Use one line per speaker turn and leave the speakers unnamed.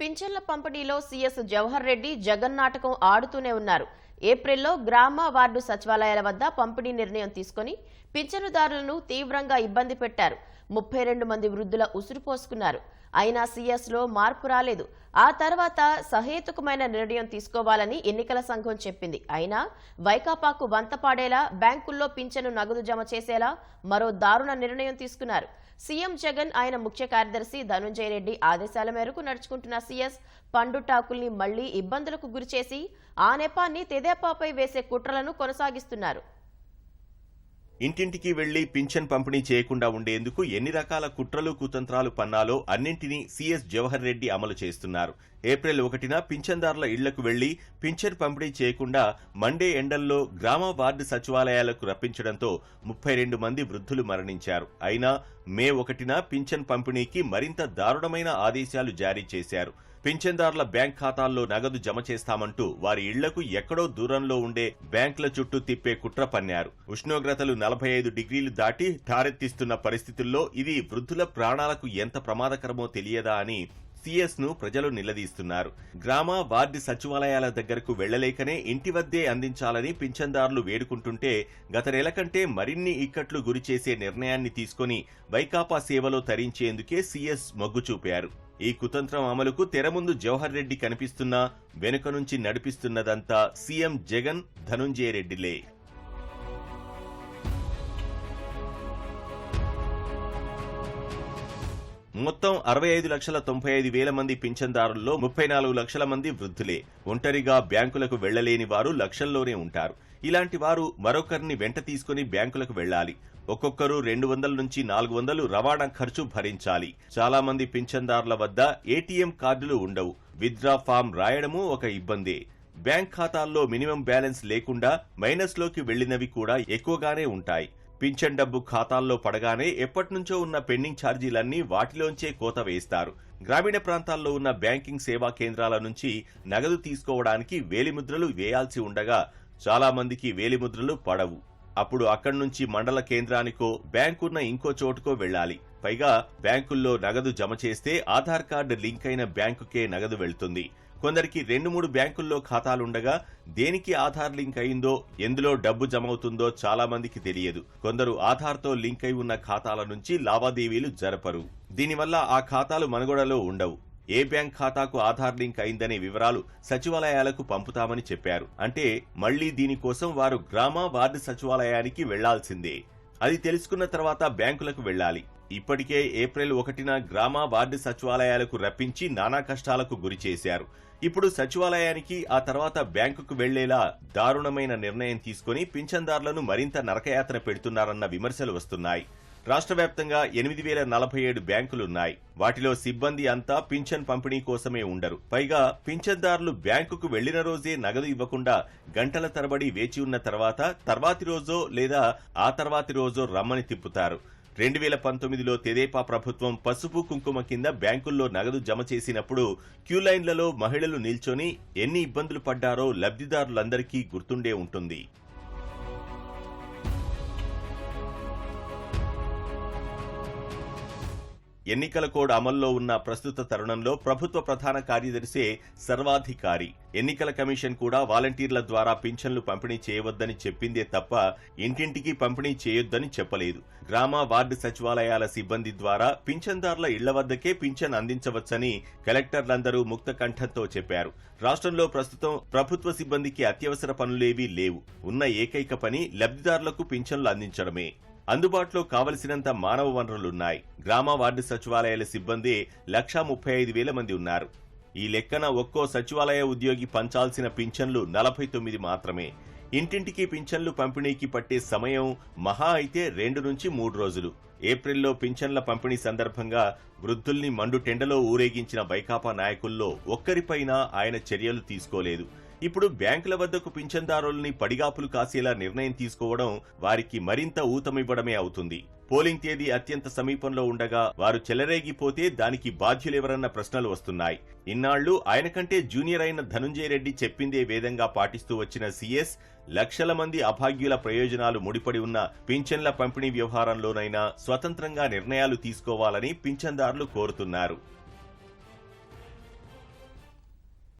పింఛన్ల పంపిణీలో సీఎస్ జవహర్ రెడ్డి జగన్ నాటకం ఆడుతూనే ఉన్నారు. ఏప్రిల్లో గ్రామ వార్డు సచివాలయాల వద్ద పంపిణీ నిర్ణయం తీసుకొని పింఛనుదారులను తీవ్రంగా ఇబ్బంది పెట్టారు. ముప్పై రెండు మంది వృద్ధుల ఉసురు పోసుకున్నారు. అయినా సీఎస్లో మార్పు రాలేదు. ఆ తర్వాత సహేతుకమైన నిర్ణయం తీసుకోవాలని ఎన్నికల సంఘం చెప్పింది. అయినా వైకాపాకు వంతపాడేలా బ్యాంకుల్లో పింఛను నగదు జమ చేసేలా మరో దారుణ నిర్ణయం తీసుకున్నారు. సీఎం జగన్ ఆయన ముఖ్య కార్యదర్శి ధనుంజయ రెడ్డి ఆదేశాల మేరకు నడుచుకుంటున్న సీఎస్ పండుటాకుల్ని మళ్ళీ ఇబ్బందులకు గురిచేసి ఆ నెపాన్ని తెదేపాపై వేసే కుట్రలను కొనసాగిస్తున్నారు.
ఇంటింటికి వెళ్ళి పింఛన్ పంపిణీ చేయకుండా ఉండేందుకు ఎన్ని రకాల కుట్రలు కుతంత్రాలు పన్నాలో అన్నింటినీ సీఎస్ జవహర్ రెడ్డి అమలు చేస్తున్నారు. ఏప్రిల్ ఒకటిన పింఛన్దారుల ఇళ్ళకు వెళ్ళి పింఛన్ పంపిణీ చేయకుండా మండే ఎండల్లో గ్రామ వార్డు సచివాలయాలకు రప్పించడంతో ముప్పై రెండు మంది వృద్ధులు మరణించారు. అయినా మే ఒకటిన పింఛన్ పంపిణీకి మరింత దారుణమైన ఆదేశాలు జారీ చేశారు. పింఛన్దారుల బ్యాంక్ ఖాతాల్లో నగదు జమ చేస్తామంటూ వారి ఇళ్ళకు ఎక్కడో దూరంలో ఉండే బ్యాంకుల చుట్టూ తిప్పే కుట్ర పన్నారు. ఉష్ణోగ్రతలు నలభై ఐదు డిగ్రీలు దాటి ఠారెత్తిస్తున్న పరిస్థితుల్లో ఇది వృద్ధుల ప్రాణాలకు ఎంత ప్రమాదకరమో తెలియదా అని సీఎస్ను ప్రజలు నిలదీస్తున్నారు. గ్రామ వార్డు సచివాలయాల దగ్గరకు వెళ్ళలేకనే ఇంటి వద్దే అందించాలని పింఛన్దారులు వేడుకుంటుంటే గత నెల కంటే మరిన్ని ఇక్కట్లు గురిచేసే నిర్ణయాన్ని తీసుకొని వైకాపా సేవలో తరించేందుకే సీఎస్ మొగ్గు చూపారు. ఈ కుతంత్రం అమలుకు తెర ముందు జవహర్ రెడ్డి కనిపిస్తున్నా వెనుక నుంచి నడిపిస్తున్నదంతా సీఎం జగన్ ధనుంజయ రెడ్డిలే. మొత్తం అరవై ఐదు లక్షల తొంభై ఐదు వేల మంది పింఛన్దారుల్లో ముప్పై నాలుగు లక్షల మంది వృద్ధులే. ఒంటరిగా బ్యాంకులకు వెళ్ళలేని వారు లక్షల్లోనే ఉంటారు. ఇలాంటి వారు మరొకరిని వెంట తీసుకుని బ్యాంకులకు వెళ్ళాలి ఒక్కొక్కరు రెండు వందల నుంచి నాలుగు వందలు రవాణా ఖర్చు భరించాలి. చాలా మంది పింఛన్దారుల వద్ద ఏటీఎం కార్డులు ఉండవు. విత్డ్రా ఫామ్ రాయడము ఒక ఇబ్బందే. బ్యాంక్ ఖాతాల్లో మినిమం బ్యాలెన్స్ లేకుండా మైనస్లోకి వెళ్ళినవి కూడా ఎక్కువగానే ఉంటాయి. పింఛన్ డబ్బు ఖాతాల్లో పడగానే ఎప్పటినుంచో ఉన్న పెండింగ్ ఛార్జీలన్నీ వాటిలోంచే కోత వేస్తారు గ్రామీణ ప్రాంతాల్లో ఉన్న బ్యాంకింగ్ సేవా కేంద్రాల నుంచి నగదు తీసుకోవడానికి వేలిముద్రలు వేయాల్సి ఉండగా చాలా మందికి వేలిముద్రలు పడవు. అప్పుడు అక్కడి నుంచి మండల కేంద్రానికో బ్యాంకున్న ఇంకో చోటుకో వెళ్ళాలి. పైగా బ్యాంకుల్లో నగదు జమ చేస్తే ఆధార్ కార్డు లింక్ అయిన బ్యాంకుకే నగదు వెళ్తుంది. కొందరికి రెండు మూడు బ్యాంకుల్లో ఖాతాలుండగా దేనికి ఆధార్ లింక్ అయిందో ఎందులో డబ్బు జమవుతుందో చాలా మందికి తెలియదు. కొందరు ఆధార్తో లింక్ అయి ఉన్న ఖాతాల నుంచి లావాదేవీలు జరపరు. దీనివల్ల ఆ ఖాతాలు మనుగడలో ఉండవు. ఏ బ్యాంక్ ఖాతాకు ఆధార్ లింక్ అయిందనే వివరాలు సచివాలయాలకు పంపుతామని చెప్పారు. అంటే మళ్ళీ దీనికోసం వారు గ్రామ వార్డు సచివాలయానికి వెళ్ళాల్సిందే. అది తెలుసుకున్న తర్వాత బ్యాంకులకు వెళ్ళాలి ఇప్పటికే ఏప్రిల్ ఒకటిన గ్రామ వార్డు సచివాలయాలకు రప్పించి నానా కష్టాలకు గురి చేశారు. ఇప్పుడు సచివాలయానికి ఆ తర్వాత బ్యాంకుకు వెళ్ళేలా దారుణమైన నిర్ణయం తీసుకుని పింఛన్దారులను మరింత నరకయాత్ర పెడుతున్నారన్న విమర్శలు వస్తున్నాయి. రాష్ట్ర వ్యాప్తంగా ఎనిమిది వేల నలభై ఏడు బ్యాంకులున్నాయి. వాటిలో సిబ్బంది అంతా పింఛన్ పంపిణీ కోసమే ఉండరు. పైగా పింఛన్దారులు బ్యాంకుకు వెళ్ళిన రోజే నగదు ఇవ్వకుండా గంటల తరబడి వేచి ఉన్న తర్వాత తర్వాతి రోజో లేదా ఆ తర్వాతి రోజో రమ్మని తిప్పుతారు. రెండు వేల పంతొమ్మిదిలో తెదేపా ప్రభుత్వం పసుపు కుంకుమ కింద బ్యాంకుల్లో నగదు జమ చేసినప్పుడు క్యూలైన్లలో మహిళలు నిల్చొని ఎన్ని ఇబ్బందులు పడ్డారో లబ్ధిదారులందరికీ గుర్తుండే ఉంటుంది. ఎన్నికల కోడ్ అమల్లో ఉన్న ప్రస్తుత తరుణంలో ప్రభుత్వ ప్రధాన కార్యదర్శే సర్వాధికారి. ఎన్నికల కమిషన్ కూడా వాలంటీర్ల ద్వారా పింఛన్లు పంపిణీ చేయవద్దని చెప్పిందే తప్ప ఇంటింటికి పంపిణీ చేయొద్దని చెప్పలేదు. గ్రామ వార్డు సచివాలయాల సిబ్బంది ద్వారా పింఛన్దారుల ఇళ్ళ వద్దకే పింఛన్ అందించవచ్చని కలెక్టర్లందరూ ముక్త కంఠంతో చెప్పారు. రాష్ట్రంలో ప్రస్తుతం ప్రభుత్వ సిబ్బందికి అత్యవసర పనులేవీ లేవు. ఉన్న ఏకైక పని లబ్ధిదారులకు పింఛన్లు అందించడమే. అందుబాటులో కావలసినంత మానవ వనరులున్నాయి. గ్రామ వార్డు సచివాలయాల సిబ్బంది లక్షా ముప్పై ఐదు వేల మంది ఉన్నారు. ఈ లెక్కన ఒక్కో సచివాలయ ఉద్యోగి పంచాల్సిన పింఛన్లు నలభై తొమ్మిది మాత్రమే. ఇంటింటికి పింఛన్లు పంపిణీకి పట్టే సమయం మహా అయితే రెండు నుంచి మూడు రోజులు. ఏప్రిల్లో పింఛన్ల పంపిణీ సందర్భంగా వృద్ధుల్ని మండు టెండలో ఊరేగించిన వైకాపా నాయకుల్లో ఒక్కరిపైనా ఆయన చర్యలు తీసుకోలేదు. ఇప్పుడు బ్యాంకుల వద్దకు పింఛన్దారుల్ని పడిగాపులు కాసేలా నిర్ణయం తీసుకోవడం వారికి మరింత ఊతమివ్వడమే అవుతుంది. పోలింగ్ తేదీ అత్యంత సమీపంలో ఉండగా వారు చెలరేగిపోతే దానికి బాధ్యులెవరన్న ప్రశ్నలు వస్తున్నాయి. ఇన్నాళ్ళు ఆయన కంటే జూనియర్ అయిన ధనుంజయ రెడ్డి చెప్పిందే వేదంగా పాటిస్తూ వచ్చిన సీఎస్ లక్షల మంది అభాగ్యుల ప్రయోజనాలు ముడిపడి ఉన్న పింఛన్ల పంపిణీ వ్యవహారంలోనైనా స్వతంత్రంగా నిర్ణయాలు తీసుకోవాలని పింఛన్దారులు కోరుతున్నారు.